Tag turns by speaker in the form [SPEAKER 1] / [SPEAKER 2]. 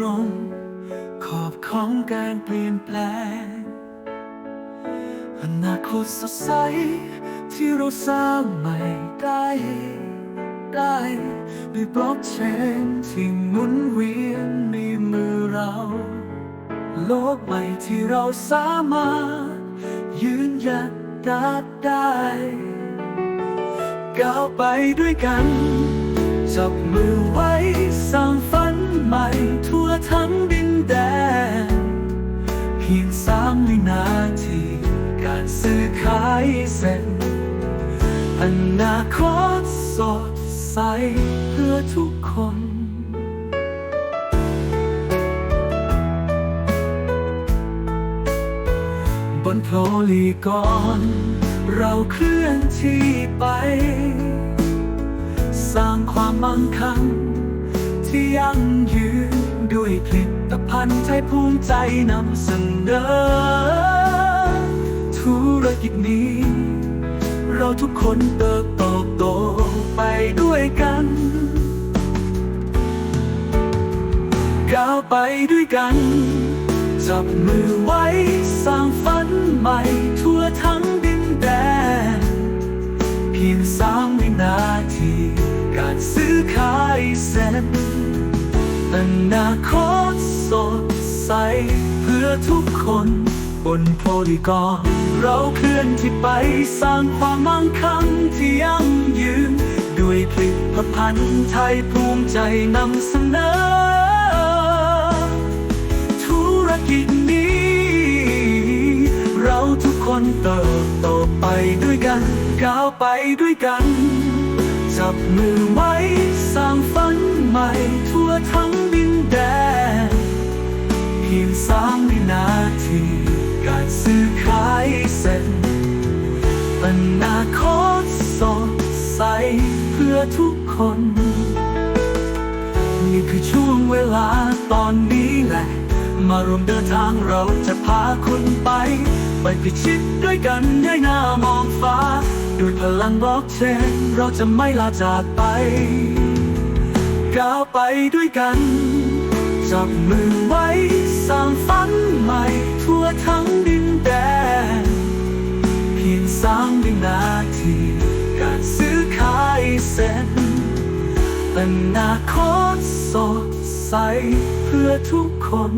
[SPEAKER 1] รงการเปลี่ยนแปลง อนาคตสดใส ที่เราสร้างใหม่ได้ ได้ด้วยบล็อกเชนที่หมุนเวียนในมือเรา โลกใหม่ที่เราสามารถ ยืนหยัดได้ก้าวไปด้วยกัน จับมือไว้สร้างฝันใหม่ ทั้งดินแดน เพียงสามวินาที การซื้อขายเสร็จอนาคตสดใสเพื่อทุกคนบนโพลีกอนเราเคลื่อนที่ไป สร้างความมั่งคั่งที่ยั่งยืน ด้วยผลิตภัณฑ์ไทยภูมิใจนำเสนอธุรกิจนี้ เราทุกคนเติบโตโตไปด้วยกันก้าวไปด้วยกัน จับมือไว้สร้างฝันใหม่ทั่วทั้ง อนาคตสดใส เพื่อทุกคนบนโพลีกอนเราเคลื่อนที่ไปสร้างความมั่งคั่งที่ยั่งยืน ด้วยผลิตภัณฑ์ไทยภูมิใจนำเสนอ ธุรกิจนี้ เราทุกคนเติบโตไปด้วยกัน ก้าวไปด้วยกัน จับมือไว้สร้างฝัน ใหม่ทั่วทั้งดินแดนเพียงสามวินาทีการซื้อขายเสร็จอนาคตสดใสเพื่อทุกคน นี่คือช่วงเวลาตอนนี้แหละ มารวมเดินทางเราจะพาคุณไป ไปพิชิตด้วยกันย้ายหน้ามองฟ้า ด้วยพลังบล็อกเชนเราจะไม่ลาจากไป ก้าวไปด้วยกัน จับมือไว้สร้างฝันใหม่ทั่วทั้งดินแดน เพียงสามวินาทีการซื้อขายเส้นอนาคตสดใสเพื่อทุกคน